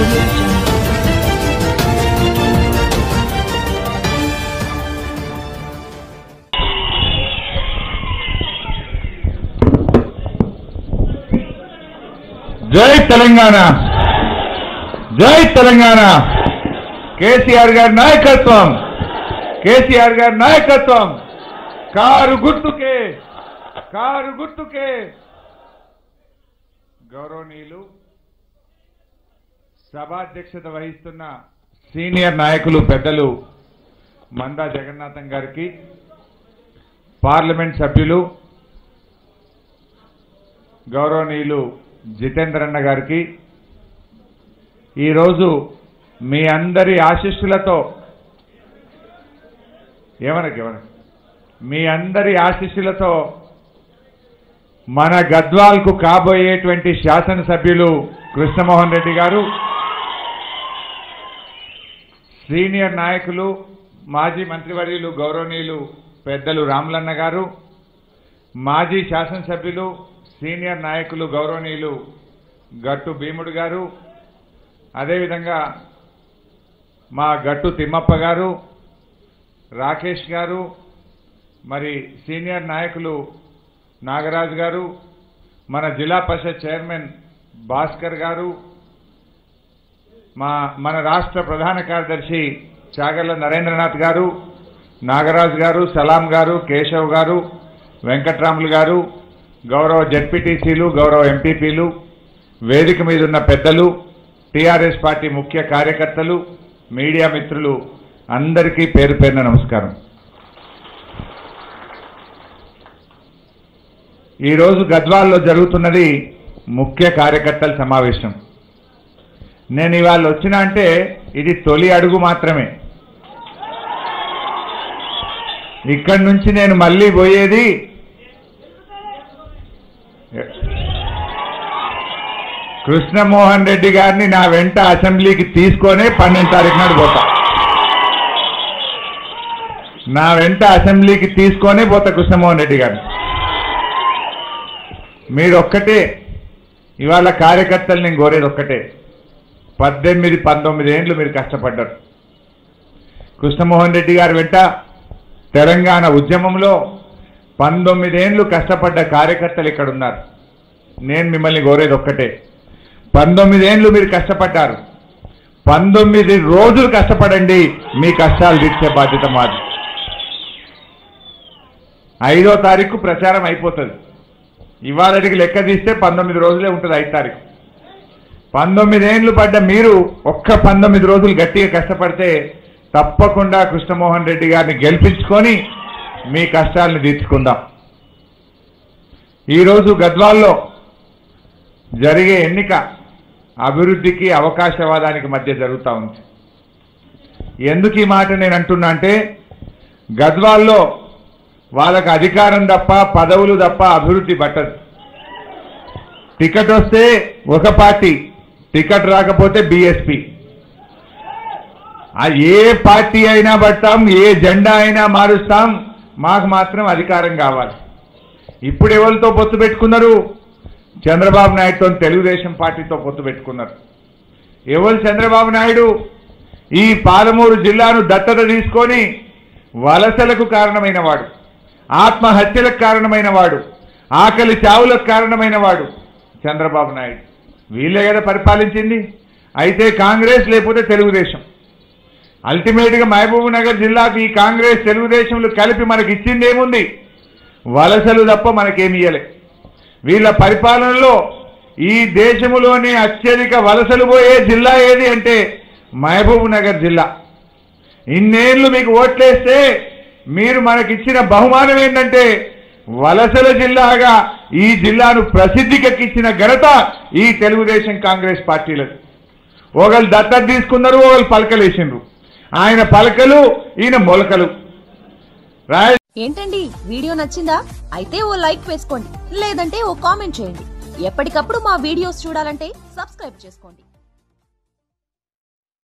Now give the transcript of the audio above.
జై తెలంగాణ. జై తెలంగాణ. కేసీఆర్ గారి నాయకత్వం. కేసీఆర్ గారి నాయకత్వం. కారు గుర్తుకే. కారు గుర్తుకే. గౌరవనీయులు సభాధ్యక్షత వహిస్తున్న సీనియర్ నాయకులు పెద్దలు మందా జగన్నాథం గారికి పార్లమెంట్ సభ్యులు గౌరవనీయులు జితేంద్రన్న గారికి ఈరోజు మీ అందరి ఆశీస్సులతో ఏమనకి ఏమనకు మీ అందరి ఆశీస్సులతో మన గద్వాల్కు కాబోయేటువంటి శాసనసభ్యులు కృష్ణమోహన్ రెడ్డి గారు సీనియర్ నాయకులు మాజీ మంత్రివర్యులు గౌరవనీయులు పెద్దలు రాములన్న గారు మాజీ శాసనసభ్యులు సీనియర్ నాయకులు గౌరవనీయులు గట్టు భీముడు గారు అదేవిధంగా మా గట్టు తిమ్మప్ప గారు రాకేష్ గారు మరి సీనియర్ నాయకులు నాగరాజు గారు మన జిల్లా పరిషత్ చైర్మన్ భాస్కర్ గారు మా మన రాష్ట్ర ప్రధాన కార్యదర్శి చాగర్ల నరేంద్రనాథ్ గారు నాగరాజు గారు సలాం గారు కేశవ్ గారు వెంకట్రాములు గారు గౌరవ జడ్పీటీసీలు గౌరవ ఎంపీపీలు వేదిక మీద ఉన్న పెద్దలు టీఆర్ఎస్ పార్టీ ముఖ్య కార్యకర్తలు మీడియా మిత్రులు అందరికీ పేరు పేరున నమస్కారం. ఈరోజు గద్వాల్లో జరుగుతున్నది ముఖ్య కార్యకర్తల సమావేశం. నేను ఇవాళ వచ్చిన అంటే ఇది తొలి అడుగు మాత్రమే. ఇక్కడి నుంచి నేను మళ్ళీ పోయేది కృష్ణమోహన్ రెడ్డి గారిని నా వెంట అసెంబ్లీకి తీసుకొని పన్నెండు తారీఖు నాడు పోతా. నా వెంట అసెంబ్లీకి తీసుకొనే పోతా కృష్ణమోహన్ రెడ్డి గారిని. మీరు ఒక్కటే ఇవాళ కార్యకర్తలు నేను కోరేది ఒక్కటే. పద్దెనిమిది పంతొమ్మిది ఏండ్లు మీరు కష్టపడ్డారు. కృష్ణమోహన్ రెడ్డి గారు వెంట తెలంగాణ ఉద్యమంలో పంతొమ్మిదేండ్లు కష్టపడ్డ కార్యకర్తలు ఇక్కడ ఉన్నారు నేను మిమ్మల్ని కోరేది ఒక్కటే. పంతొమ్మిదేండ్లు మీరు కష్టపడ్డారు. పంతొమ్మిది రోజులు కష్టపడండి మీ కష్టాలు తీర్చే బాధ్యత మాది. ఐదో తారీఖు ప్రచారం అయిపోతుంది. ఇవాళకి లెక్క తీస్తే పంతొమ్మిది రోజులే ఉంటుంది ఐదు తారీఖు. పంతొమ్మిదేండ్లు పడ్డ మీరు ఒక్క పంతొమ్మిది రోజులు గట్టిగా కష్టపడితే తప్పకుండా కృష్ణమోహన్ రెడ్డి గారిని గెలిపించుకొని మీ కష్టాలను తీర్చుకుందాం. ఈరోజు గద్వాల్లో జరిగే ఎన్నిక అభివృద్ధికి అవకాశవాదానికి మధ్య జరుగుతూ ఉంది. ఎందుకు ఈ మాట నేను అంటున్నా అంటే గద్వాల్లో వాళ్ళకు అధికారం తప్ప పదవులు తప్ప అభివృద్ధి పట్టదు. టికెట్ వస్తే ఒక పార్టీ టికెట్ రాకపోతే బీఎస్పీ ఆ ఏ పార్టీ అయినా పడతాం ఏ జెండా అయినా మారుస్తాం మాకు మాత్రం అధికారం కావాలి. ఇప్పుడు ఎవరితో పొత్తు పెట్టుకున్నారు? చంద్రబాబు నాయుడుతో తెలుగుదేశం పార్టీతో పొత్తు పెట్టుకున్నారు. ఎవరు చంద్రబాబు నాయుడు? ఈ పాలమూరు జిల్లాను దత్తత తీసుకొని వలసలకు కారణమైన వాడు ఆత్మహత్యలకు కారణమైన వాడు ఆకలి చావులకు కారణమైన వాడు చంద్రబాబు నాయుడు. వీళ్ళే కదా పరిపాలించింది? అయితే కాంగ్రెస్ లేకపోతే తెలుగుదేశం. అల్టిమేట్గా మహబూబ్ నగర్ జిల్లాకు ఈ కాంగ్రెస్ తెలుగుదేశంలు కలిపి మనకి ఇచ్చింది ఏముంది వలసలు తప్ప మనకేమి ఇయ్యలే. వీళ్ళ పరిపాలనలో ఈ దేశంలోని అత్యధిక వలసలు పోయే జిల్లా ఏది అంటే మహబూబ్ నగర్ జిల్లా. ఇన్నేళ్ళు మీకు ఓట్లేస్తే మీరు మనకిచ్చిన బహుమానం ఏంటంటే వలసల జిల్లాగా ఈ జిల్లాను ప్రసిద్ధికెక్కించిన ఘనత ఈ తెలుగుదేశం కాంగ్రెస్ పార్టీలకు ఒకళ్ళు దత్తత తీసుకున్నారు ఒకళ్ళు పలకలేసిండ్రు ఆయన పలకలు ఈయన మొలకలు. ఏంటండి? వీడియో నచ్చిందా? అయితే ఓ లైక్ వేసుకోండి లేదంటే ఓ కామెంట్ చేయండి. ఎప్పటికప్పుడు మా వీడియోస్ చూడాలంటే సబ్స్క్రైబ్ చేసుకోండి.